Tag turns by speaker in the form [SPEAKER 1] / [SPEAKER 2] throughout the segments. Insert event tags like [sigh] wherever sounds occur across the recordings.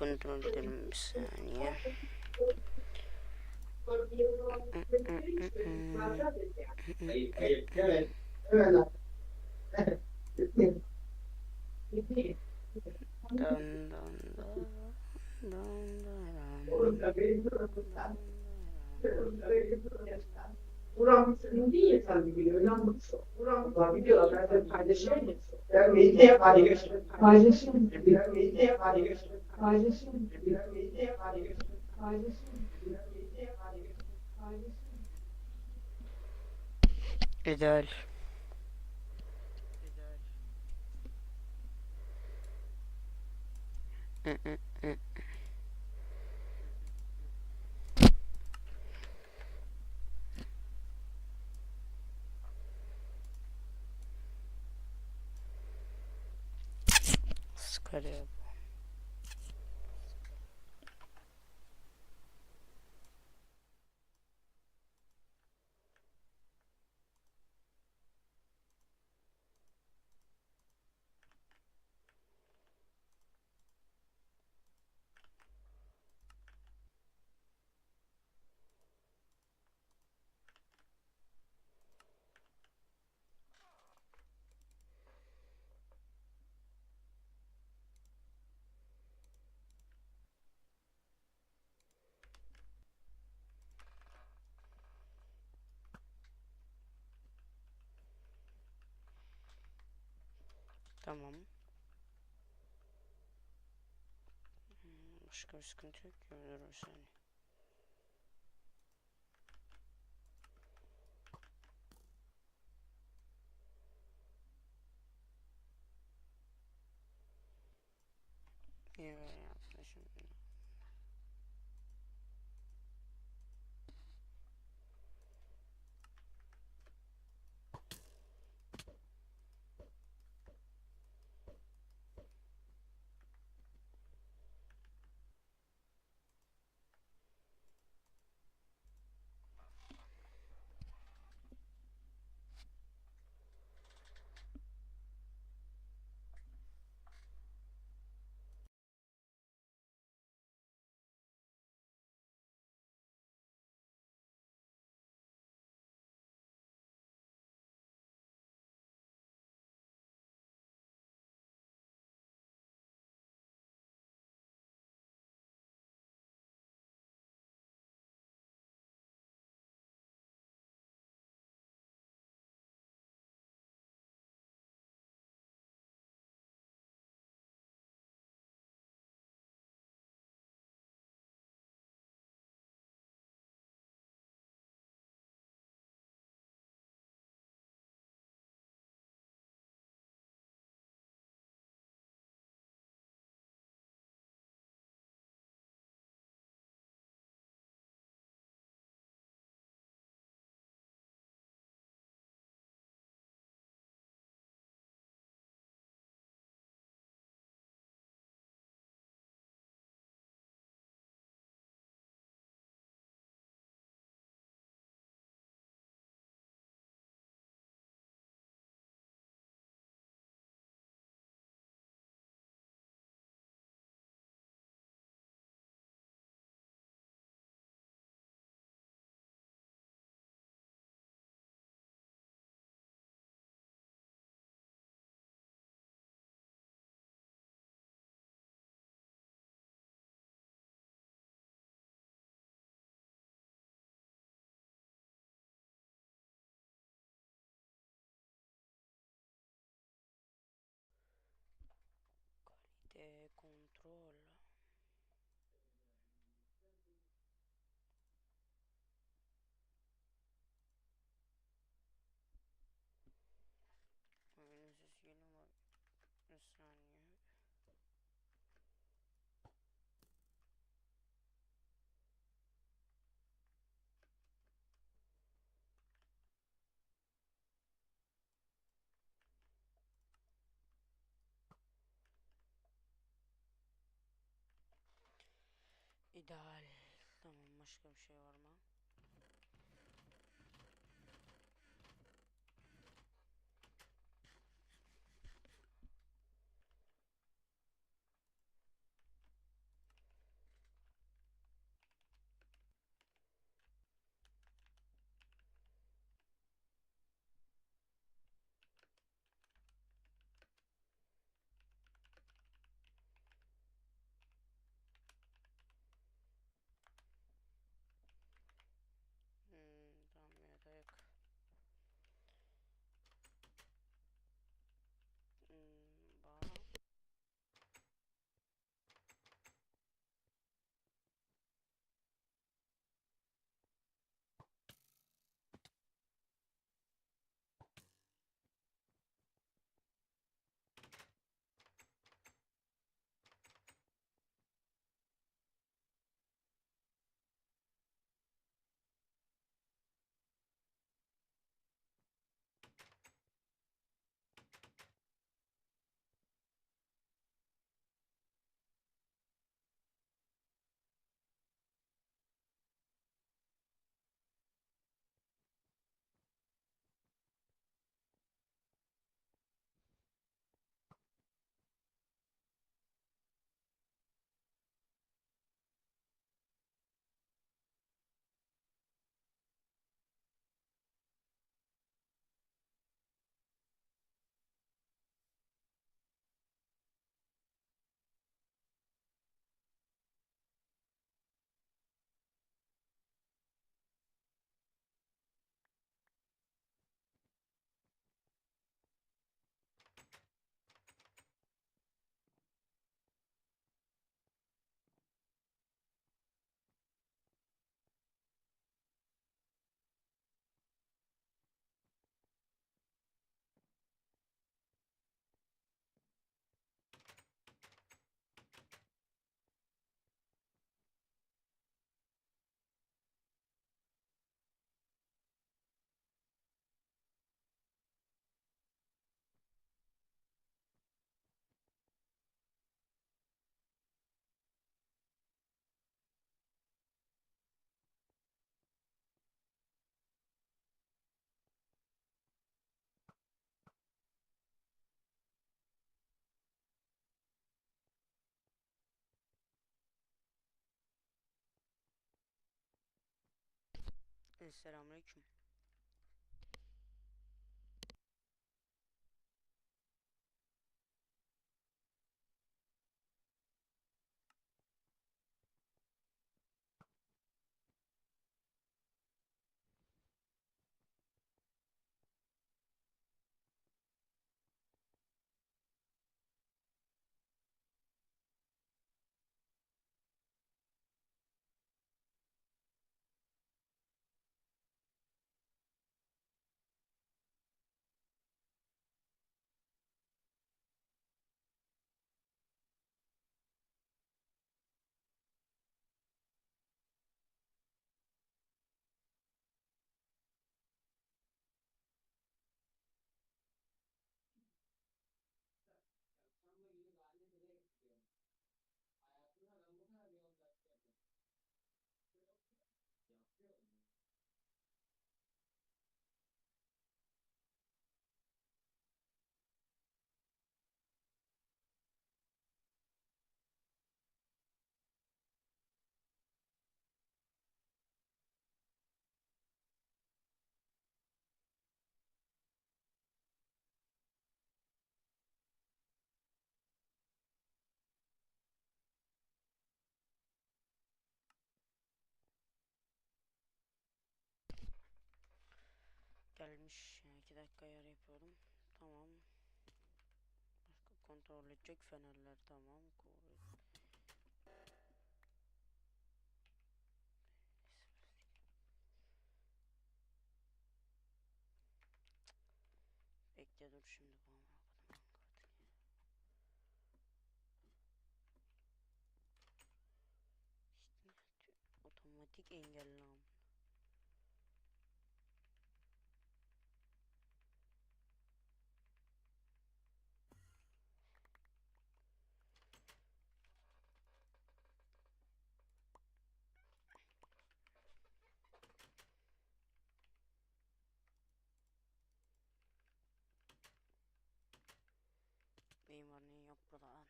[SPEAKER 1] kontrol edelim bir saniye. Dın dın.
[SPEAKER 2] Buram değil tabii biliyor. İnanmıyorsun. Buram var videolar ben de paylaşayım. Ben medyaya paylaşayım. Paylaşayım. Ben medyaya paylaşayım. Paylaşayım. Ben medyaya paylaşayım. Paylaşayım.
[SPEAKER 1] Tamam. Hmm, Başka bir sıkıntı yok. Dur bir saniye. Niye İdeal. Tamam başka bir şey var mı?
[SPEAKER 3] Սալամ ալեյքում։
[SPEAKER 1] Gelmiş. 2 dakika yer yapıyorum. Tamam. Başka kontrol edecek fenerler tamam. Bekle dur şimdi bu otomatik engelli Neyim var ne yok burada lan.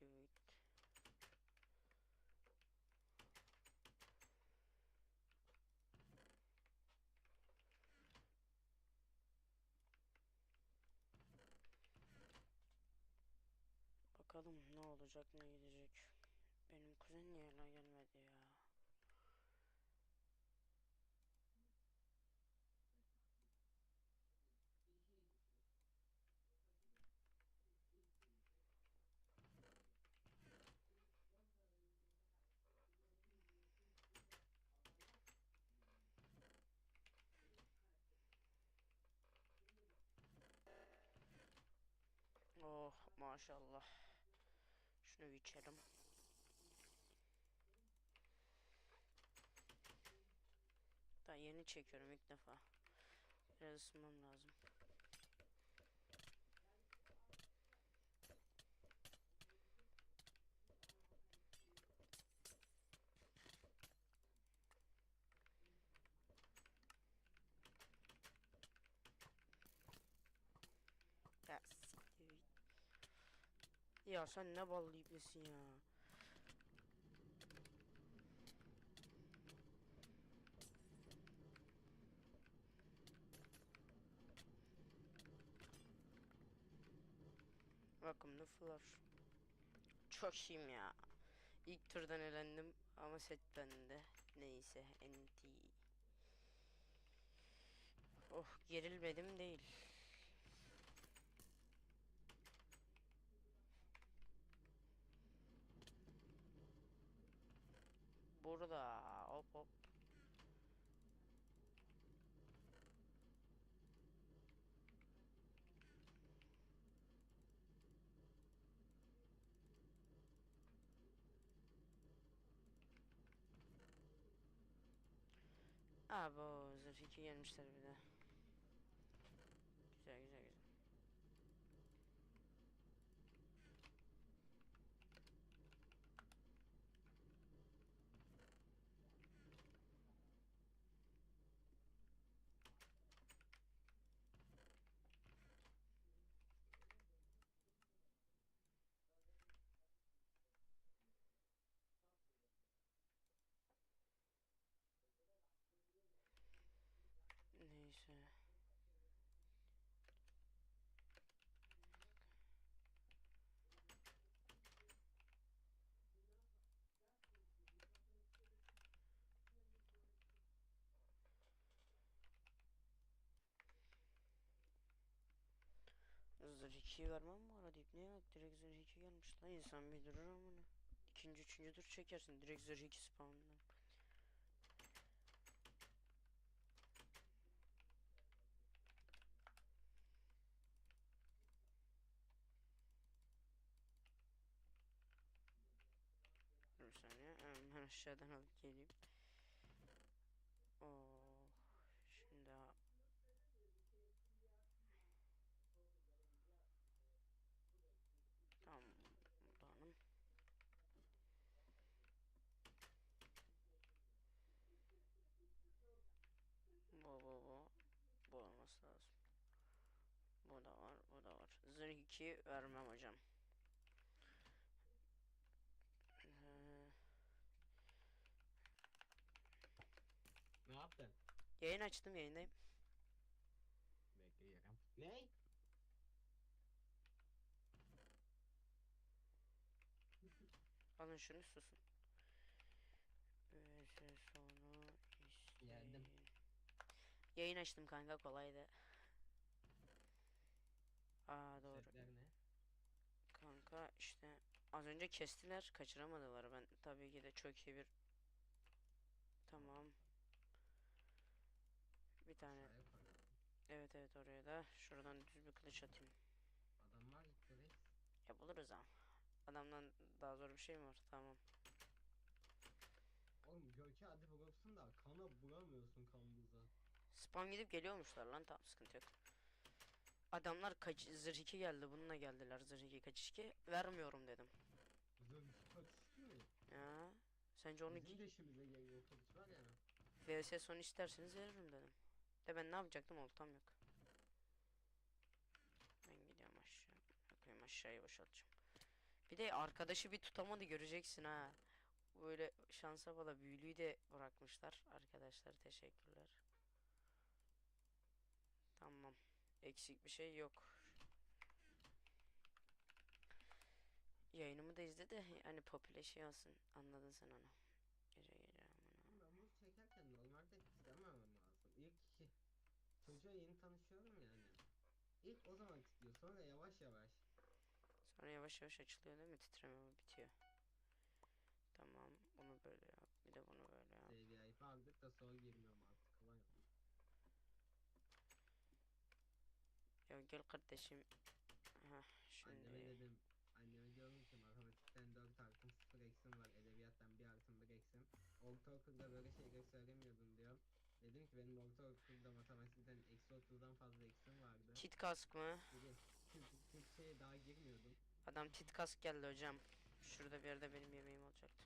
[SPEAKER 1] Evet. Bakalım ne olacak ne gidecek. Benim kuzen niye hala gelmedi ya. Oh maşallah. Şunu içelim. Daha yeni çekiyorum ilk defa. Biraz ısınmam lazım. Ya siktir. Ya sen ne ballı ibnesin ya. Bakımlı flar. Çok iyiyim ya. İlk turdan elendim ama set bende. Neyse NT. Oh gerilmedim değil. Aa bu zırh 2 gelmişler bir 2'yi vermem mi ara deyip ne yok direkt 2 gelmiş lan insan bir durur amına. İkinci üçüncü tur çekersin direkt 2 spawn'dan. Dur bir saniye hemen aşağıdan alıp geleyim. Oh, şimdi a- Tamam buradanım. Bu bu bu. Bu olması lazım. Bu da var, bu da var. Zırh 2 vermem hocam. Ee,
[SPEAKER 3] Ne yaptın?
[SPEAKER 1] yayın açtım yayındayım.
[SPEAKER 3] Bekliyorum. Ne?
[SPEAKER 1] Alın şunu susun. Ee, şey sonu
[SPEAKER 3] Geldim.
[SPEAKER 1] isteyin. Yayın açtım kanka kolaydı. Aa doğru.
[SPEAKER 3] Ne?
[SPEAKER 1] Kanka işte az önce kestiler kaçıramadılar ben tabii ki de çok iyi bir Tamam. Bir tane evet evet oraya da şuradan düz bir kılıç atayım.
[SPEAKER 3] Adamlar gitti reis.
[SPEAKER 1] Ya buluruz ama. Adamdan daha zor bir şey mi var? Tamam.
[SPEAKER 3] Oğlum Gökçe hadi bulursun da kana bulamıyorsun kambuza.
[SPEAKER 1] Spam gidip geliyormuşlar lan tamam sıkıntı yok. Adamlar kaç zırh 2 geldi bununla geldiler zırh 2 kaç 2 vermiyorum dedim.
[SPEAKER 3] Mı?
[SPEAKER 1] Ya sence onu
[SPEAKER 3] Bizim de işimize geliyor otobüs var ya.
[SPEAKER 1] VS son isterseniz veririm dedim. De ben ne yapacaktım oltam yok. Ben gidiyorum aşağı. Bakayım aşağıya boşaltacağım. Bir de arkadaşı bir tutamadı göreceksin ha. Böyle şansa bala büyülüyü de bırakmışlar. Arkadaşlar teşekkürler. Tamam. Eksik bir şey yok. Yayınımı da izle de hani popüle şey olsun. Anladın sen onu. Gece gece amına.
[SPEAKER 3] Ben bunu çekerken normalde istememem lazım. İlk iki çocuğa yeni tanışıyorum yani. İlk o zaman titriyor sonra yavaş yavaş.
[SPEAKER 1] Sonra yavaş yavaş açılıyor değil mi? Titreme bitiyor. Tamam. Bunu böyle yap. Bir de bunu böyle yap.
[SPEAKER 3] Seviyayı aldık da sonra girmiyorum artık kolay oldu.
[SPEAKER 1] Ya gel kardeşim. Heh,
[SPEAKER 3] Anneme
[SPEAKER 1] şimdi.
[SPEAKER 3] dedim Anneme diyorum ki matematikten 4 artım 0 eksim var edebiyattan 1 artım 1 eksim Ortaokulda böyle şeyler söylemiyordun diyorum Dedim ki benim ortaokulda matematikten eksi 30'dan fazla eksim vardı
[SPEAKER 1] Tit kask mı?
[SPEAKER 3] Türkçe'ye daha girmiyordum
[SPEAKER 1] Adam tit kask geldi hocam. Şurada bir yerde benim yemeğim olacaktı.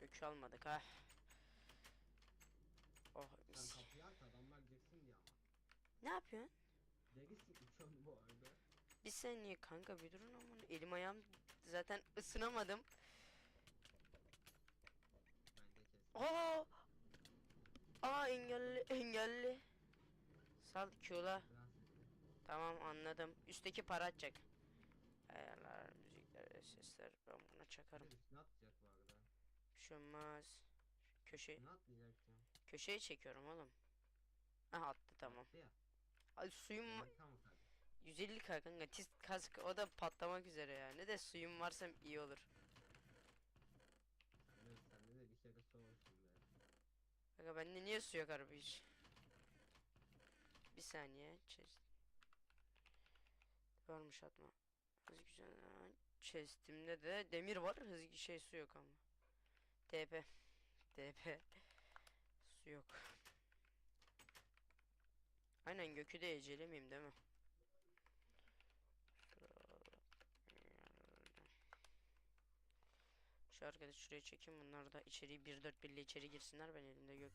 [SPEAKER 1] Gökü almadık ha. Oh mis. Ne yapıyorsun?
[SPEAKER 3] Derisin uçan bu arada
[SPEAKER 1] Bir saniye kanka bir durun ama elim ayağım zaten ısınamadım. Aa! Aa engelli engelli. Sal Q'la. Tamam anladım. Üstteki para atacak. Ayarlar, müzikler, sesler. Ben buna çakarım.
[SPEAKER 3] üstüne atacak bu arada
[SPEAKER 1] Bir şey. Köşe,
[SPEAKER 3] Ne atlayacak ya
[SPEAKER 1] köşeye çekiyorum oğlum. Aha attı tamam.
[SPEAKER 3] Attı ya
[SPEAKER 1] Ay suyum va-
[SPEAKER 3] Evet, Tamam hadi
[SPEAKER 1] 150 k kanka tis kask o da patlamak üzere ya. Ne de suyum varsa iyi olur.
[SPEAKER 3] Evet sende de bir kere su olsun be
[SPEAKER 1] Kanka bende niye su yok harbi hiç? Bir saniye. Chest. Varmış atma. Hız güzel. Chestimde de demir var. Hız şey su yok ama. TP. TP. Su yok. Aynen gökü de ecelemeyeyim değil mi? Şu arkadaş şuraya çekeyim bunlar da içeri 1-4 ile içeri girsinler ben elimde gök.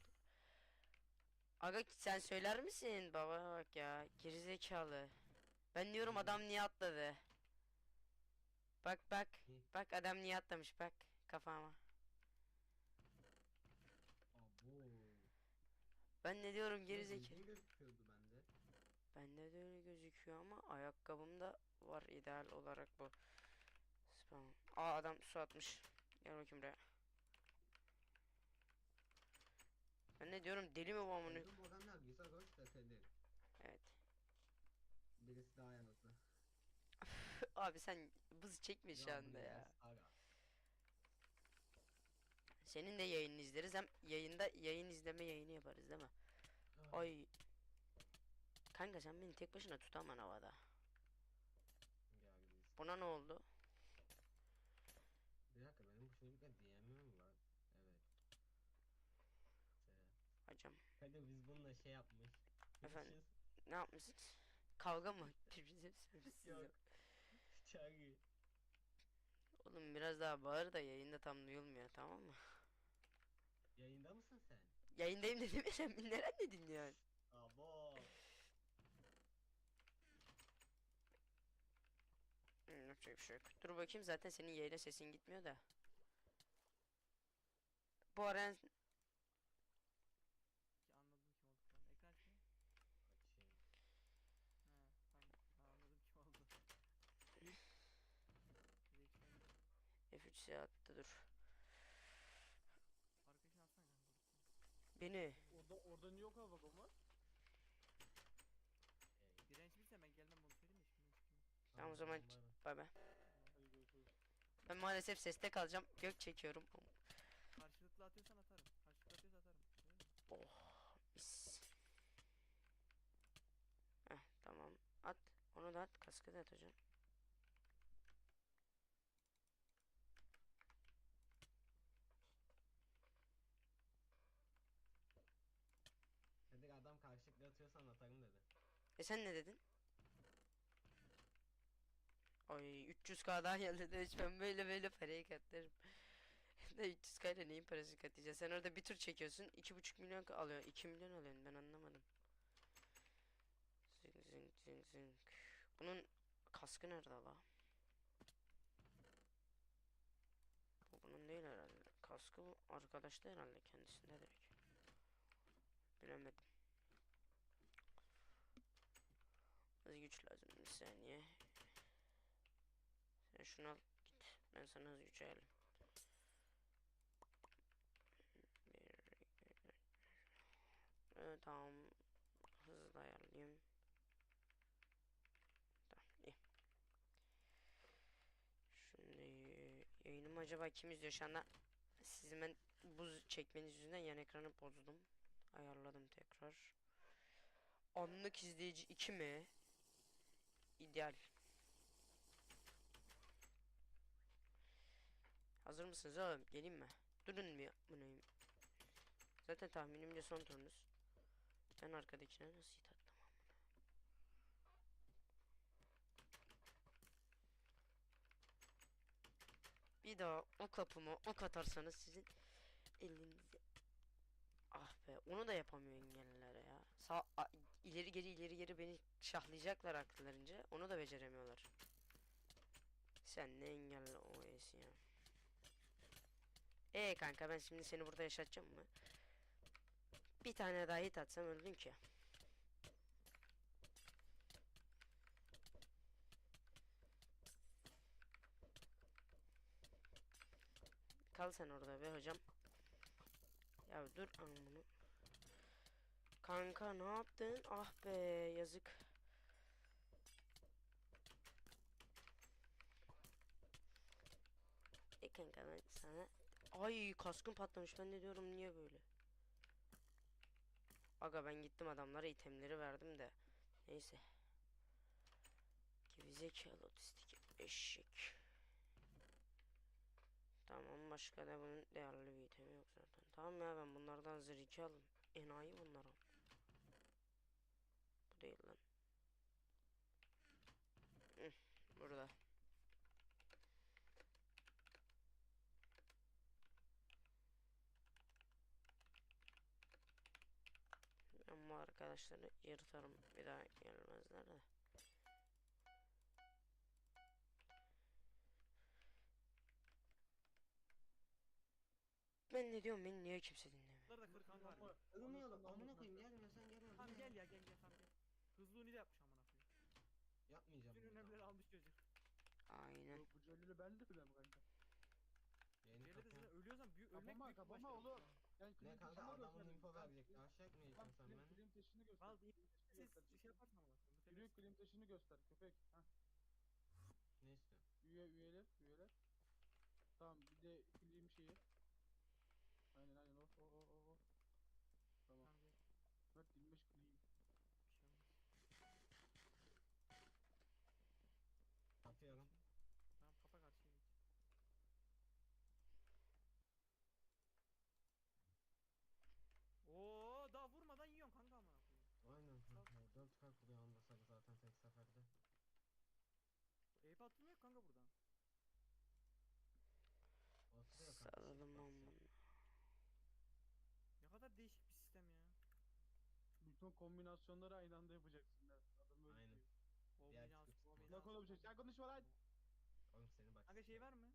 [SPEAKER 1] Aga sen söyler misin? Baba bak ya gerizekalı. Ben diyorum adam niye atladı? Bak bak. Bak adam niye atlamış bak kafama. Ben ne diyorum gerizekalı.
[SPEAKER 3] Bende
[SPEAKER 1] de öyle gözüküyor ama ayakkabımda var ideal olarak bu. Spam. Aa adam su atmış. Gel bakayım buraya. Ben ne diyorum deli mi bu amına?
[SPEAKER 3] Bizim oranlar güzel hoş da Kadir.
[SPEAKER 1] Evet.
[SPEAKER 3] daha yazdı. [laughs]
[SPEAKER 1] Abi sen bız çekme şu anda ya. Senin de yayını izleriz hem yayında yayın izleme yayını yaparız değil mi? Ay. Kanka sen beni tek başına tutamam havada. Buna ne oldu?
[SPEAKER 3] Bir dakika benim bu çocukla mi var? Evet.
[SPEAKER 1] Hocam
[SPEAKER 3] Hadi biz bununla şey yapmış.
[SPEAKER 1] Efendim?
[SPEAKER 3] Görüşürüz.
[SPEAKER 1] ne yapmışsınız? Kavga mı? [laughs] Birbirinize söylemişsiniz
[SPEAKER 3] Yok. Çağrı.
[SPEAKER 1] Oğlum biraz daha bağır da yayında tam duyulmuyor tamam mı?
[SPEAKER 3] Yayında mısın sen?
[SPEAKER 1] Yayındayım dedim ya sen beni nereden dinliyorsun?
[SPEAKER 3] Abo.
[SPEAKER 1] Yapacak bir şey yok. Dur bakayım zaten senin yayına sesin gitmiyor da. Bu ara en-
[SPEAKER 4] Ki anladım kim olduklarını. Ekran kim?
[SPEAKER 3] Açayım.
[SPEAKER 4] Ha, tamam. Anladım kim oldu. Direksiyon.
[SPEAKER 1] F3 attı dur.
[SPEAKER 4] Arkadaşını atsana kanka.
[SPEAKER 1] Beni.
[SPEAKER 5] Orada orada niye o kadar vagon var?
[SPEAKER 3] Ey.
[SPEAKER 4] Direnç bilse ben geldim bunu söyleyeyim de şimdi.
[SPEAKER 1] Tamam o zaman
[SPEAKER 3] bay bay.
[SPEAKER 1] Ben maalesef seste kalacağım. Gök çekiyorum.
[SPEAKER 4] Karşılıklı atıyorsan atarım. Karşılıklı atıyorsa atarım.
[SPEAKER 1] Oh mis. Heh tamam. At. Onu da at. Kaskı da at hocam.
[SPEAKER 3] Dedik adam karşılıklı atıyorsan atarım dedi.
[SPEAKER 1] E sen ne dedin? Ay 300k daha geldi de hiç ben böyle böyle parayı katlarım. de 300k ile neyin parası katlayacağız? Sen orada bir tur çekiyorsun 2,5 milyon alıyor 2 milyon alıyorsun ben anlamadım. Zing zing zing zing. Bunun kaskı nerede la? Bu bunun değil herhalde. Kaskı bu arkadaşta herhalde kendisinde direkt. Bilemedim. Hız güç lazım bir saniye. Sen şunu al git. Ben sana hız güç ayarlayayım. Bir, Evet, tamam. Hızlı ayarlayayım. Tamam iyi. Şimdi yayınımı acaba kim izliyor şu anda? Sizin ben buz çekmeniz yüzünden yan ekranı bozdum. Ayarladım tekrar. Anlık izleyici 2 mi? İdeal. Hazır mısınız oğlum? Geleyim mi? Durun bir amınayım. Zaten tahminimce son turunuz. Ben arkadakine nasıl hit attım amına? Bir daha o kapıma ok atarsanız sizin elinize Ah be onu da yapamıyor engelliler ya. Sağ a- ileri geri ileri geri beni şahlayacaklar akıllarınca. Onu da beceremiyorlar. Sen ne engelli OS ya. Ee kanka ben şimdi seni burada yaşatacağım mı? Bir tane daha hit atsam öldün ki. Kal sen orada be hocam. Ya dur amına. Kanka ne yaptın? Ah be yazık. E kanka ben sana Ay kaskım patlamış. Ben de diyorum niye böyle? Aga ben gittim adamlara itemleri verdim de. Neyse. Gerizekalı otistik eşek. Tamam başka da bunun değerli bir itemi yok zaten. Tamam ya ben bunlardan zırh iki alın Enayi bunlar o. Bu değil lan Hı, Burada Ben bu arkadaşları yırtarım bir daha gelmezler de. Ben ne diyorum beni niye kimse dinlemiyor?
[SPEAKER 4] Bunları da kır kanka harbi.
[SPEAKER 3] Ölmüyorum amına koyayım gelmiyorsan gelme.
[SPEAKER 4] Tamam gel ya gel gel tamam gel. Hızlı uni de yapmış amına koyayım.
[SPEAKER 3] Yapmayacağım.
[SPEAKER 4] Bütün
[SPEAKER 3] bunu.
[SPEAKER 4] önemleri almış çocuk.
[SPEAKER 1] Aynen.
[SPEAKER 5] Bu, bu Celil'i ben de bilemem kanka.
[SPEAKER 3] Yayını
[SPEAKER 4] de zaten ölüyorsan büyük ölmek
[SPEAKER 5] Kapama
[SPEAKER 4] büyük
[SPEAKER 5] kapama
[SPEAKER 4] başarı.
[SPEAKER 5] oğlum. Yani
[SPEAKER 3] Ne kanka adamın info verecek. Aşacak mı
[SPEAKER 5] Tamam
[SPEAKER 3] sen
[SPEAKER 5] klim,
[SPEAKER 3] ben?
[SPEAKER 5] klim taşını göster.
[SPEAKER 4] Bal
[SPEAKER 5] klim taşını
[SPEAKER 4] siz
[SPEAKER 5] göster.
[SPEAKER 4] şey yaparsın ama.
[SPEAKER 5] Yürü klim taşını göster köpek. Heh.
[SPEAKER 3] Ne istiyorsun?
[SPEAKER 5] Üye üyeler üyeler. Tamam bir de klim şeyi. Aynen aynen o o o o. o. Tamam.
[SPEAKER 4] Tamam, gel.
[SPEAKER 5] Mert 25 klim.
[SPEAKER 4] Bir şey olmaz.
[SPEAKER 3] Atıyorum.
[SPEAKER 4] Tamam kapa karşıya geç. Oo daha vurmadan yiyorsun kanka amına koyayım.
[SPEAKER 3] Aynen kanka. 4 kalp vuruyor onda sarı zaten tek seferde.
[SPEAKER 4] Eyüp atılmıyor kanka buradan.
[SPEAKER 3] Oturuyor kanka. Basıyor.
[SPEAKER 1] amına.
[SPEAKER 4] Ne kadar değişik bir sistem ya.
[SPEAKER 5] Bütün kombinasyonları aynı anda yapacaksın. Mert. Adam öyle
[SPEAKER 3] Aynen.
[SPEAKER 5] diyor.
[SPEAKER 4] Kombinasyon kombinasyon.
[SPEAKER 5] Şey. Sen konuşma lan.
[SPEAKER 3] Oğlum seni bak.
[SPEAKER 4] Kanka şey var mı?